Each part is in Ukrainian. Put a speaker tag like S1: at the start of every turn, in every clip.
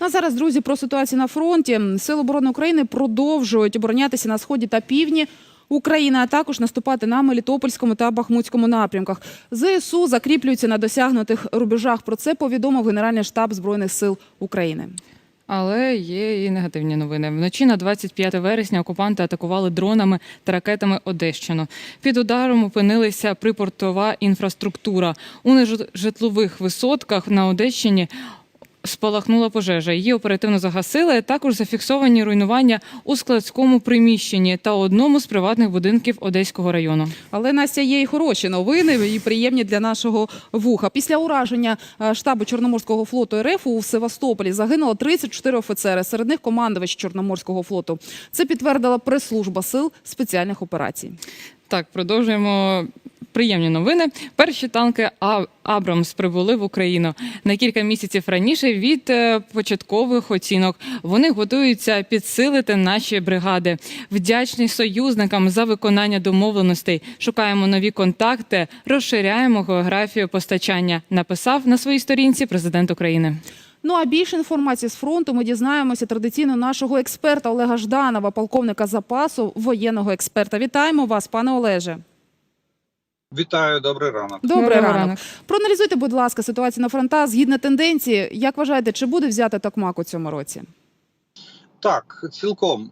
S1: Ну, а зараз, друзі, про ситуацію на фронті. Сили оборони України продовжують оборонятися на сході та півдні. України, а також наступати на Мелітопольському та Бахмутському напрямках. ЗСУ закріплюються на досягнутих рубежах. Про це повідомив Генеральний штаб Збройних сил України.
S2: Але є і негативні новини. Вночі на 25 вересня окупанти атакували дронами та ракетами Одещину. Під ударом опинилися припортова інфраструктура. У нежитлових висотках на Одещині спалахнула пожежа. Її оперативно загасили. Також зафіксовані руйнування у складському приміщенні та одному з приватних будинків Одеського району.
S1: Але Настя є і хороші новини, і приємні для нашого вуха. Після ураження е, штабу Чорноморського флоту РФ у Севастополі загинуло 34 офіцери. Серед них командувач Чорноморського флоту. Це підтвердила прес-служба сил спеціальних операцій.
S2: Так, продовжуємо. Приємні новини. Перші танки Абрамс прибули в Україну на кілька місяців раніше від е, початкових оцінок. Вони готуються підсилити наші бригади. Вдячні союзникам за виконання домовленостей. Шукаємо нові контакти, розширяємо географію постачання. Написав на своїй сторінці президент України.
S1: Ну а більше інформації з фронту ми дізнаємося традиційно нашого експерта Олега Жданова, полковника запасу, воєнного експерта. Вітаємо вас, пане Олеже.
S3: Вітаю, добрий ранок.
S1: Добрий
S2: Добрий
S1: ранок.
S2: ранок.
S1: Проаналізуйте, будь ласка, ситуацію на фронтах згідно тенденції. Як вважаєте, чи буде взяти Токмак у цьому році?
S3: Так, цілком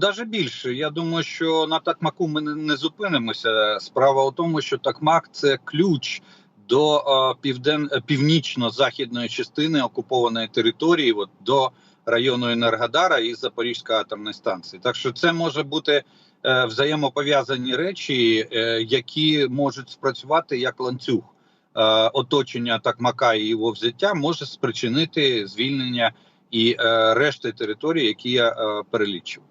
S3: навіть більше. Я думаю, що на Такмаку ми не, не зупинимося. Справа у тому, що Такмак це ключ до е, півден північно-західної частини окупованої території, от до району Енергодара і Запорізької атомної станції. Так що це може бути е, взаємопов'язані речі, е, які можуть спрацювати як ланцюг. Е, оточення Такмака і його взяття може спричинити звільнення і е, решти території, які я е, перелічив.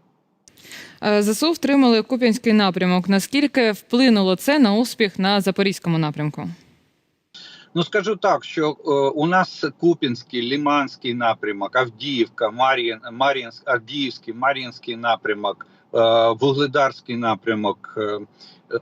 S2: Е, ЗСУ втримали Куп'янський напрямок. Наскільки вплинуло це на успіх на запорізькому напрямку?
S3: Ну скажу так, що е, у нас Купінський, Ліманський напрямок, Авдіївка, Мар'їн, Мар'їнськ, Авдіївський, Мар'їнський напрямок, е, Вугледарський напрямок. е,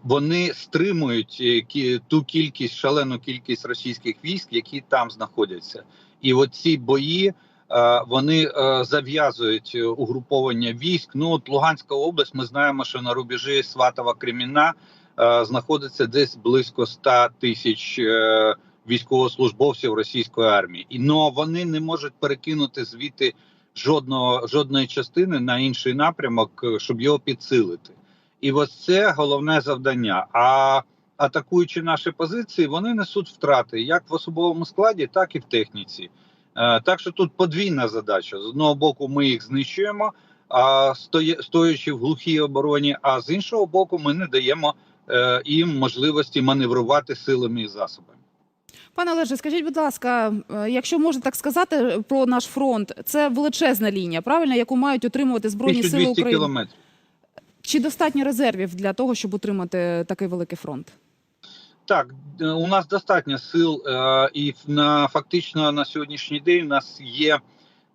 S3: Вони стримують е, кі- ту кількість, шалену кількість російських військ, які там знаходяться, і от ці бої. е, Вони е, зав'язують е, угруповання військ. Ну от Луганська область. Ми знаємо, що на рубежі Сватова Кремінна е, знаходиться десь близько 100 тисяч е, військовослужбовців російської армії, і но вони не можуть перекинути звідти жодного жодної частини на інший напрямок, е, щоб його підсилити. І ось це головне завдання. А атакуючи наші позиції, вони несуть втрати як в особовому складі, так і в техніці. Е, Так що тут подвійна задача: з одного боку, ми їх знищуємо, а стоячи в глухій обороні. А з іншого боку, ми не даємо е, їм можливості маневрувати силами і засобами.
S1: Пане Олеже, скажіть, будь ласка, е, якщо можна так сказати про наш фронт, це величезна лінія, правильно, яку мають утримувати збройні сили України.
S3: кілометрів.
S1: Чи достатньо резервів для того, щоб утримати такий великий фронт?
S3: Так, е, у нас достатньо сил, е, і на фактично на сьогоднішній день у нас є.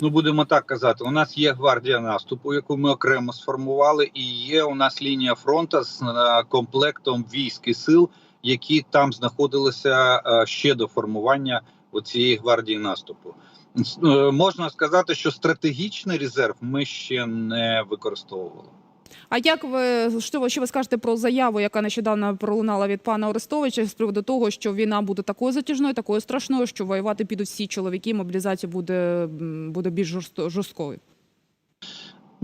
S3: Ну, будемо так казати, у нас є гвардія наступу, яку ми окремо сформували, і є у нас лінія фронту з комплектом військ і сил, які там знаходилися е, ще до формування цієї гвардії наступу. Е, Можна сказати, що стратегічний резерв ми ще не використовували.
S1: А як ви що, ви- що ви скажете про заяву, яка нещодавно пролунала від пана Орестовича з приводу того, що війна буде такою затяжною, такою страшною, що воювати підуть всі чоловіки, мобілізація буде, буде більш жорсткою?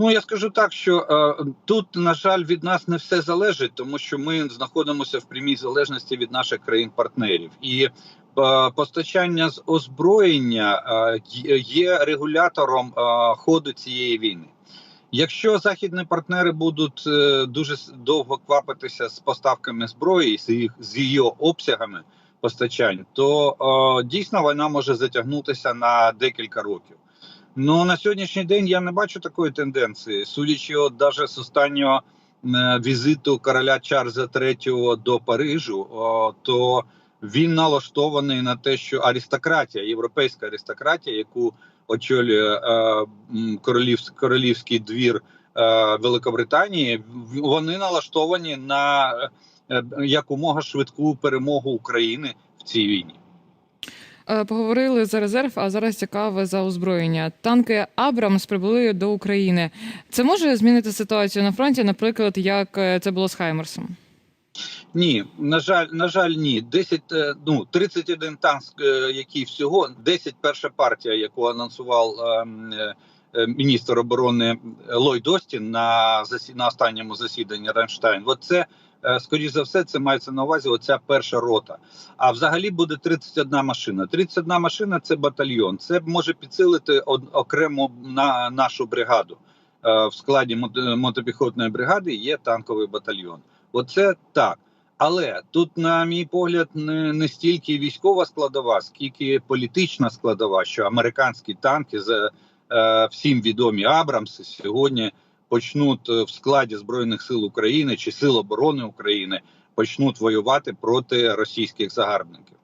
S3: Ну я скажу так, що е, тут, на жаль, від нас не все залежить, тому що ми знаходимося в прямій залежності від наших країн-партнерів, і е, постачання з озброєння е, є- регулятором е, ходу цієї війни. Якщо західні партнери будуть дуже довго квапитися з поставками зброї з їх з її обсягами постачань, то дійсно війна може затягнутися на декілька років. Ну на сьогоднішній день я не бачу такої тенденції. Судячи от даже з останнього е, візиту короля Чарльза III до Парижу, то він налаштований на те, що аристократія, європейська аристократія, яку очолює е, королівсь- королівський двір е, Великобританії, вони налаштовані на якомога швидку перемогу України в цій війні.
S2: Е, Поговорили за резерв, а зараз цікаве за озброєння. Танки Абрамс прибули до України. Це може змінити ситуацію на фронті, наприклад, як е, це було з Хаймерсом?
S3: Ні, на жаль, на жаль, ні. 10, е, ну 31 танк, який всього 10 перша партія, яку анонсував ем, е, міністр оборони Ллойд Остін на засі... на останньому засіданні Рамштайн. От це е, скоріш за все, це мається на увазі. Оця перша рота. А взагалі буде 31 машина. 31 машина це батальйон. Це може підсилити окремо на нашу бригаду. Е, В складі мотопіхотної бригади є танковий батальйон. Оце так. Але тут, на мій погляд, не, не стільки військова складова, скільки політична складова, що американські танки е, всім відомі Абрамси сьогодні почнуть е, в складі збройних сил України чи сил оборони України почнуть воювати проти російських загарбників.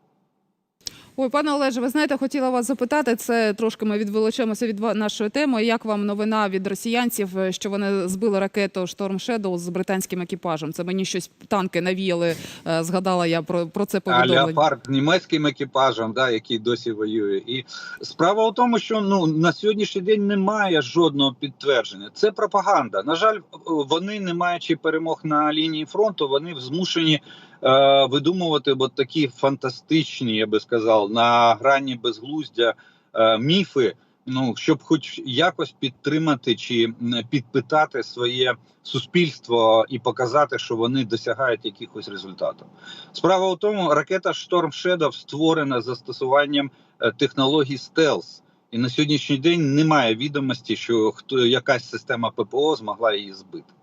S1: Ой, пане Олеже, ви знаєте, хотіла вас запитати. Це трошки ми відволечемося від нашої теми. Як вам новина від росіянців, е, що вони збили ракету Storm Shadow з британським екіпажем? Це мені щось танки навіяли. е, Згадала я про, про це повідомлення.
S3: леопард німецьким екіпажем, да, який досі воює. І справа в тому, що ну на сьогоднішній день немає жодного підтвердження. Це пропаганда. На жаль, вони, не маючи перемог на лінії фронту, вони змушені е, видумувати от такі фантастичні, я би сказав, на грані безглуздя е, міфи. Ну щоб, хоч якось підтримати чи підпитати своє суспільство і показати, що вони досягають якихось результатів. Справа в тому, ракета Storm Shadow створена застосуванням е, технологій стелс. І на сьогоднішній день немає відомості, що хто якась система ППО змогла її збити.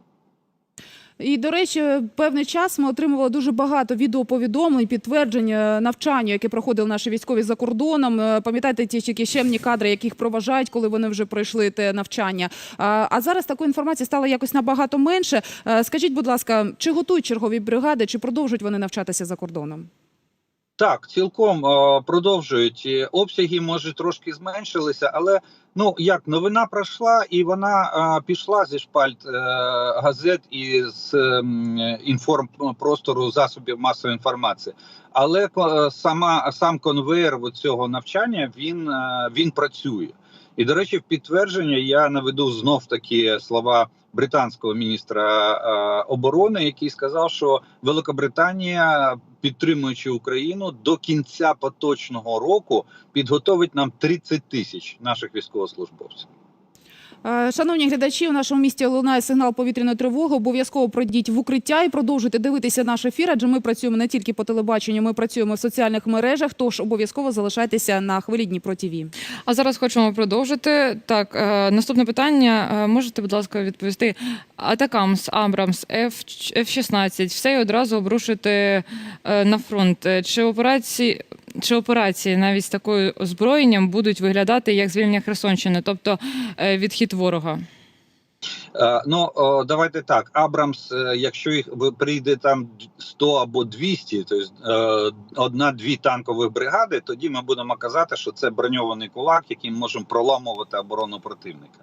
S1: І до речі, певний час ми отримували дуже багато відеоповідомлень, підтверджень навчання, яке проходили наші військові за кордоном. Е, Пам'ятаєте ті тільки щемні кадри, яких проважають, коли вони вже пройшли те навчання. А, а зараз такої інформації стало якось набагато менше. Е, Скажіть, будь ласка, чи готують чергові бригади, чи продовжують вони навчатися за кордоном?
S3: Так, цілком е, продовжують обсяги, може трошки зменшилися, але ну як новина пройшла, і вона е, пішла зі шпальт е, газет і з ем, інформпростору засобів масової інформації. Але е, сама сам конвейер цього навчання він, е, він працює. І до речі, в підтвердження я наведу знов такі слова британського міністра е, оборони, який сказав, що Великобританія, підтримуючи Україну, до кінця поточного року підготовить нам 30 тисяч наших військовослужбовців.
S1: Е, Шановні глядачі, у нашому місті лунає сигнал повітряної тривоги. Обов'язково пройдіть в укриття і продовжуйте дивитися наш ефір, адже ми працюємо не тільки по телебаченню, ми працюємо в соціальних мережах. Тож обов'язково залишайтеся на хвилі Дніпро ТІВІ.
S2: А зараз хочемо продовжити. Так, е, наступне питання. Е, Можете, будь ласка, відповісти? Атакамс, Абрамс, F- F-16, все одразу обрушити на фронт. Чи операції, чи операції навіть з такою озброєнням будуть виглядати як звільнення Херсонщини, тобто е, відхід ворога?
S3: Е, Ну давайте так. Абрамс, е, якщо їх прийде там 100 або 200, тобто одна-дві танкових бригади, тоді ми будемо казати, що це броньований кулак, яким можемо проламувати оборону противника.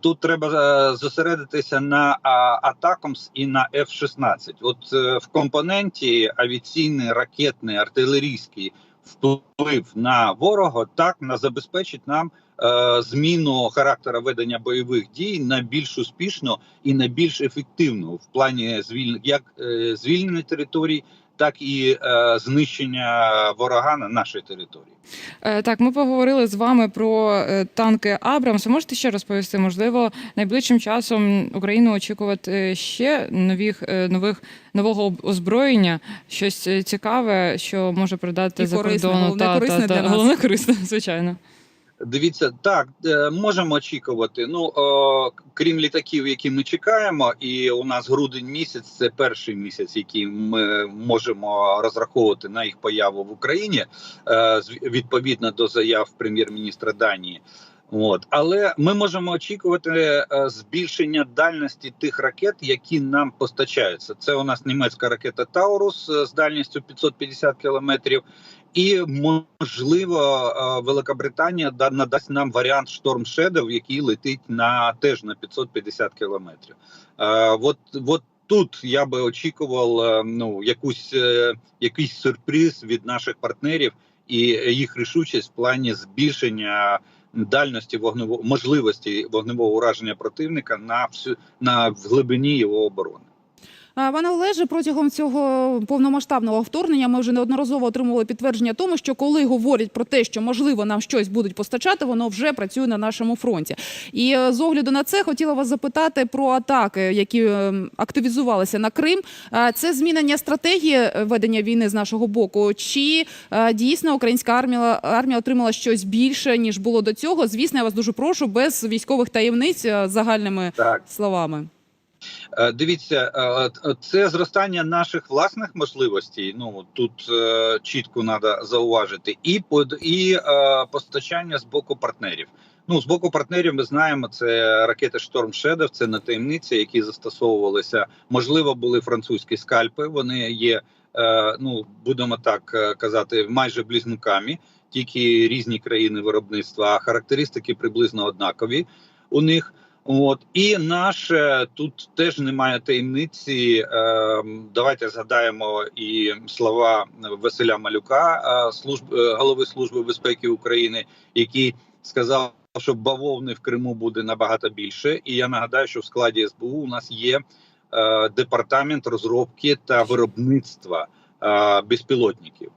S3: Тут треба зосередитися на а, атакамс і на F-16. От в компоненті авіаційний, ракетний, артилерійський вплив на ворога так на забезпечить нам е, зміну характера ведення бойових дій на більш успішну і на більш ефективну в плані звільнення як е, звільнення територій, так і е, знищення ворога на нашій території.
S2: Е, Так, ми поговорили з вами про е, танки Абрамс. Ви Можете ще розповісти? Можливо, найближчим часом Україну очікувати ще нових е, нових нового озброєння, щось е, цікаве, що може продати
S1: І
S2: за
S1: корисне,
S2: кордону.
S1: головне, корисне для нас.
S2: головне корисне, звичайно.
S3: Дивіться, так е, можемо очікувати. Ну о, крім літаків, які ми чекаємо, і у нас грудень місяць це перший місяць, який ми можемо розраховувати на їх появу в Україні е, відповідно до заяв прем'єр-міністра Данії. От але ми можемо очікувати е, збільшення дальності тих ракет, які нам постачаються. Це у нас німецька ракета Таурус е, з дальністю 550 кілометрів. І можливо, е, Великобританія да- надасть нам варіант Storm Shadow, який летить на теж на 550 кілометрів. Е, От, от тут я би очікував е, ну якусь якийсь сюрприз від наших партнерів, і їх рішучість в плані збільшення дальності вогневого можливості вогневого ураження противника на всю на в глибині його оборони.
S1: Пане Олеже, протягом цього повномасштабного вторгнення ми вже неодноразово отримували підтвердження тому, що коли говорять про те, що можливо нам щось будуть постачати, воно вже працює на нашому фронті. І е, з огляду на це хотіла вас запитати про атаки, які е, активізувалися на Крим. Це змінення стратегії е, ведення війни з нашого боку, чи дійсно українська армія армія отримала щось більше ніж було до цього? Звісно, я вас дуже прошу без військових таємниць загальними
S3: Так.
S1: словами.
S3: Е, Дивіться, е, це зростання наших власних можливостей. Ну тут е, чітко треба зауважити, і под і постачання з боку партнерів. Ну з боку партнерів ми знаємо, це ракети Storm Shadow, це не таємниця, які застосовувалися. Можливо, були французькі скальпи. Вони є, е, ну будемо так казати, майже близнюками, тільки різні країни виробництва, а характеристики приблизно однакові у них. От і наше тут теж немає таємниці. Е, давайте згадаємо і слова Василя Малюка, е, служб е, голови служби безпеки України, який сказав, що бавовни в Криму буде набагато більше. І я нагадаю, що в складі СБУ у нас є е, департамент розробки та виробництва безпілотників.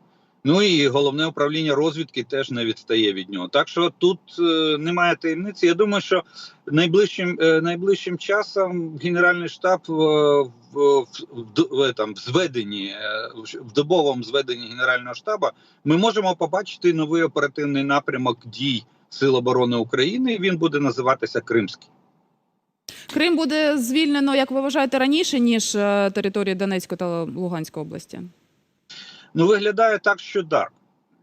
S3: Ну і головне управління розвідки теж не відстає від нього. Так що тут е, немає таємниці. Я думаю, що найближчим е, найближчим часом Генеральний штаб е, в, в, в, в, там, в зведенні е, в добовому зведенні Генерального штабу ми можемо побачити новий оперативний напрямок дій Сил оборони України. Він буде називатися Кримський.
S1: Крим буде звільнено, як ви вважаєте, раніше ніж е, території Донецької та Луганської області.
S3: Ну виглядає так, що так.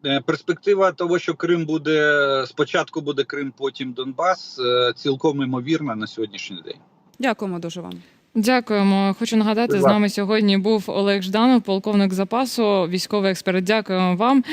S3: Е, Перспектива того, що Крим буде спочатку буде Крим, потім Донбас, е, цілком імовірна на сьогоднішній день.
S1: Дякуємо дуже вам.
S2: Дякуємо. Хочу нагадати, з нами сьогодні був Олег Жданов, полковник запасу, військовий експерт. Дякуємо вам.